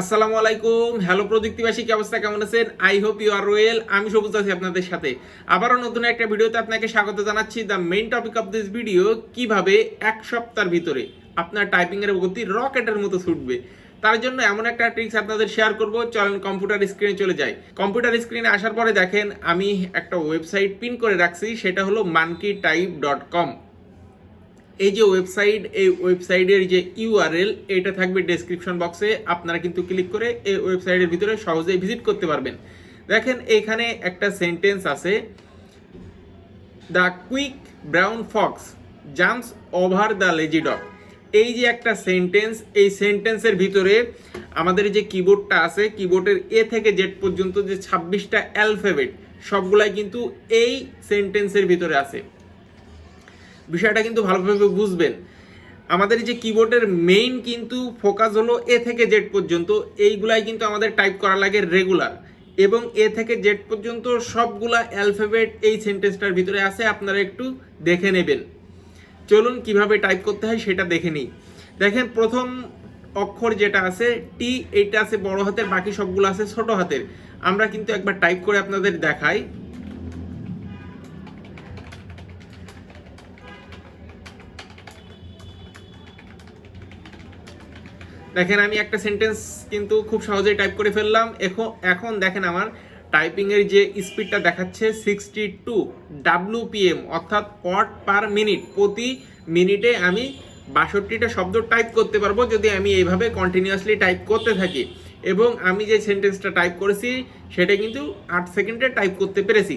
আসসালামু আলাইকুম। হ্যালো প্রযুক্তিবাসী, কি অবস্থা? কেমন আছেন? I hope you are well আমি সবুজ আছি আপনাদের সাথে। আবারও নতুন একটা ভিডিওতে আপনাকে স্বাগত জানাচ্ছি। The main topic of this video কীভাবে এক সপ্তাহের ভিতরে আপনার টাইপিং এর গতি রকেটের মতো ছুটবে। তার জন্য এমন একটা ট্রিক্স আপনাদের শেয়ার করব। চলেন কম্পিউটার স্ক্রিনে চলে যাই। কম্পিউটার স্ক্রিনে আসার পরে দেখেন, আমি একটা ওয়েবসাইট পিন করে রাখছি। সেটা হলো মানকি টাইপ ডট কম এই যে ওয়েবসাইট এই ওয়েবসাইটের যে ইউআরএল এটা থাকবে ডেসক্রিপশন বক্সে আপনারা কিন্তু ক্লিক করে এই ওয়েবসাইটের ভিতরে সহজেই ভিজিট করতে পারবেন। দেখেন, এখানে একটা সেন্টেন্স আছে। The quick brown fox jumps over the lazy dog এই যে একটা সেন্টেন্স এই সেন্টেন্সের ভিতরে আমাদের যে কিবোর্ডটা আছে কিবোর্ডের এ থেকে জেড পর্যন্ত যে ছাব্বিশটা অ্যালফাবেট সবগুলাই কিন্তু এই সেন্টেন্সের ভিতরে আছে। বিষয়টা কিন্তু ভালোভাবে বুঝবেন। আমাদের যে কিবোর্ডের মেইন কিন্তু ফোকাস হলো এ থেকে জেড পর্যন্ত। এইগুলাই কিন্তু আমাদের টাইপ করা লাগে রেগুলার এবং এ থেকে জেড পর্যন্ত সবগুলা অ্যালফাবেট এই সেন্টেন্সটার ভিতরে আছে, আপনারা একটু দেখে নেবেন। চলুন কীভাবে টাইপ করতে হয় সেটা দেখে নিই। দেখেন, প্রথম অক্ষর যেটা আছে টি এইটা আছে বড় হাতের, বাকি সবগুলো আছে ছোট হাতের। আমরা কিন্তু একবার টাইপ করে আপনাদের দেখাই। দেখেন আমি একটা সেন্টেন্স কিন্তু খুব সহজেই টাইপ করে ফেললাম। এখন এখন দেখেন আমার টাইপিং এর যে স্পিডটা দেখাচ্ছে সিক্সটি টু ডাব্লুপিএম অর্থাৎ ওয়াট পার মিনিট প্রতি মিনিটে আমি বাষট্টিটা শব্দ টাইপ করতে পারব যদি আমি এইভাবে কন্টিনিউয়াসলি টাইপ করতে থাকি। এবং আমি যে সেন্টেন্সটা টাইপ করেছি, সেটা কিন্তু আট সেকেন্ডে টাইপ করতে পেরেছি।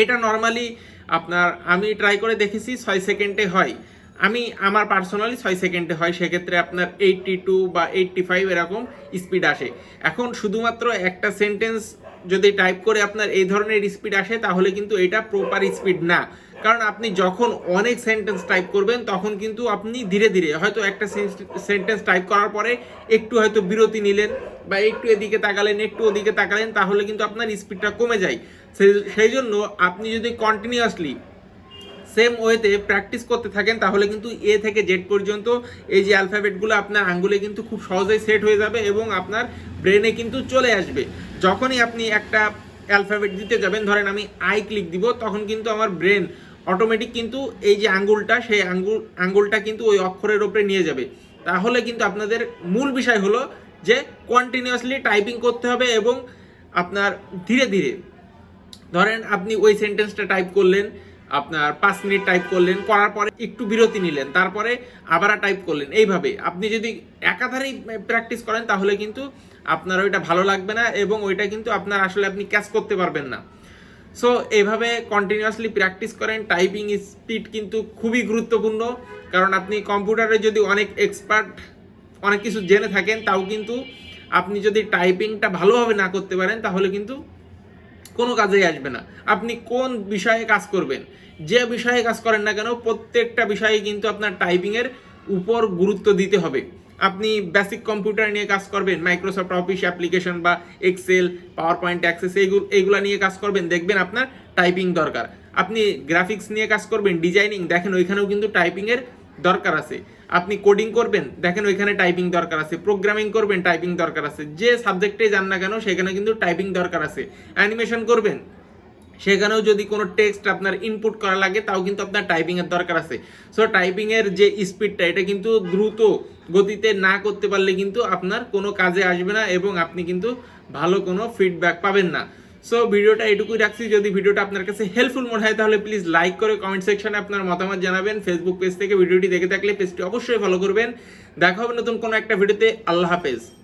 এটা নর্মালি আপনার আমি ট্রাই করে দেখেছি, ছয় সেকেন্ডে হয়। আমি আমার পার্সোনালি ছয় সেকেন্ডে হয়, সেক্ষেত্রে আপনার এইটটি টু বা এইটটি ফাইভ এরকম স্পিড আসে। এখন শুধুমাত্র একটা সেন্টেন্স যদি টাইপ করে আপনার এই ধরনের স্পিড আসে, তাহলে কিন্তু এটা প্রপার স্পিড না। কারণ আপনি যখন অনেক সেন্টেন্স টাইপ করবেন, তখন কিন্তু আপনি ধীরে ধীরে, হয়তো একটা সেন্টেন্স টাইপ করার পরে একটু হয়তো বিরতি নিলেন বা একটু এদিকে তাকালেন, একটু ওদিকে তাকালেন, তাহলে কিন্তু আপনার স্পিডটা কমে যায়। সেই- সেই জন্য আপনি যদি কন্টিনিউয়াসলি সেম ওয়েতে প্র্যাকটিস করতে থাকেন, তাহলে কিন্তু এ থেকে জেড পর্যন্ত এই যে অ্যালফাবেটগুলো আপনার আঙ্গুলে কিন্তু খুব সহজেই সেট হয়ে যাবে এবং আপনার ব্রেনে কিন্তু চলে আসবে। যখনই আপনি একটা অ্যালফাবেট দিতে যাবেন, ধরেন আমি আই ক্লিক দিব, তখন কিন্তু আমার ব্রেন অটোমেটিক কিন্তু এই যে আঙ্গুলটা, সেই আঙ্গুল, আঙ্গুলটা কিন্তু ওই অক্ষরের ওপরে নিয়ে যাবে। তাহলে কিন্তু আপনাদের মূল বিষয় হলো যে কন্টিনিউয়াসলি টাইপিং করতে হবে এবং আপনার ধীরে ধীরে, ধরেন আপনি ওই সেন্টেন্সটা টাইপ করলেন আপনার পাঁচ মিনিট টাইপ করলেন, করার পরে একটু বিরতি নিলেন, তারপরে আবার টাইপ করলেন। এইভাবে আপনি যদি একাধারেই প্র্যাকটিস করেন, তাহলে কিন্তু আপনার ওইটা ভালো লাগবে না এবং ওইটা কিন্তু আপনার আসলে আপনি ক্যাচ করতে পারবেন না। সো এইভাবে কন্টিনিউয়াসলি প্র্যাকটিস করেন টাইপিং স্পিড কিন্তু খুবই গুরুত্বপূর্ণ। কারণ আপনি কম্পিউটারে যদি অনেক এক্সপার্ট অনেক কিছু জেনে থাকেন, তাও কিন্তু আপনি যদি টাইপিংটা ভালোভাবে না করতে পারেন, তাহলে কিন্তু কোনো কাজেই আসবে না। আপনি কোন বিষয়ে কাজ করবেন, যে বিষয়ে কাজ করেন না কেন প্রত্যেকটা বিষয়ে কিন্তু আপনার টাইপিংয়ের উপর গুরুত্ব দিতে হবে। আপনি বেসিক কম্পিউটার নিয়ে কাজ করবেন মাইক্রোসফট অফিস অ্যাপ্লিকেশন বা এক্সেল পাওয়ার পয়েন্ট অ্যাক্সেস এইগুলো এইগুলো নিয়ে কাজ করবেন, দেখবেন আপনার টাইপিং দরকার। আপনি গ্রাফিক্স নিয়ে কাজ করবেন ডিজাইনিং দেখেন ওইখানেও কিন্তু টাইপিংয়ের দরকার আছে। আপনি কোডিং করবেন, দেখেন ওইখানে টাইপিং দরকার আছে প্রোগ্রামিং করবেন টাইপিং দরকার আছে, যে সাবজেক্টে যান না কেন, সেখানে কিন্তু টাইপিং দরকার আছে অ্যানিমেশন করবেন, সেখানেও যদি কোনো টেক্সট আপনার ইনপুট করা লাগে, তাও কিন্তু আপনার টাইপিং এর দরকার আছে সো টাইপিং এর যে স্পিডটা এটা কিন্তু দ্রুত গতিতে না করতে পারলে কিন্তু আপনার কোনো কাজে আসবে না এবং আপনি কিন্তু ভালো কোনো ফিডব্যাক পাবেন না। সো ভিডিওটা এটুকুই রাখছি। যদি ভিডিওটা আপনার কাছে হেল্পফুল মনে হয়, তাহলে প্লিজ লাইক করে কমেন্ট সেকশনে আপনার মতামত জানাবেন। ফেসবুক পেজ থেকে ভিডিওটি দেখে থাকলে পেজটি অবশ্যই ফলো করবেন। দেখা হবে নতুন কোনো একটা ভিডিওতে আল্লাহ হাফেজ।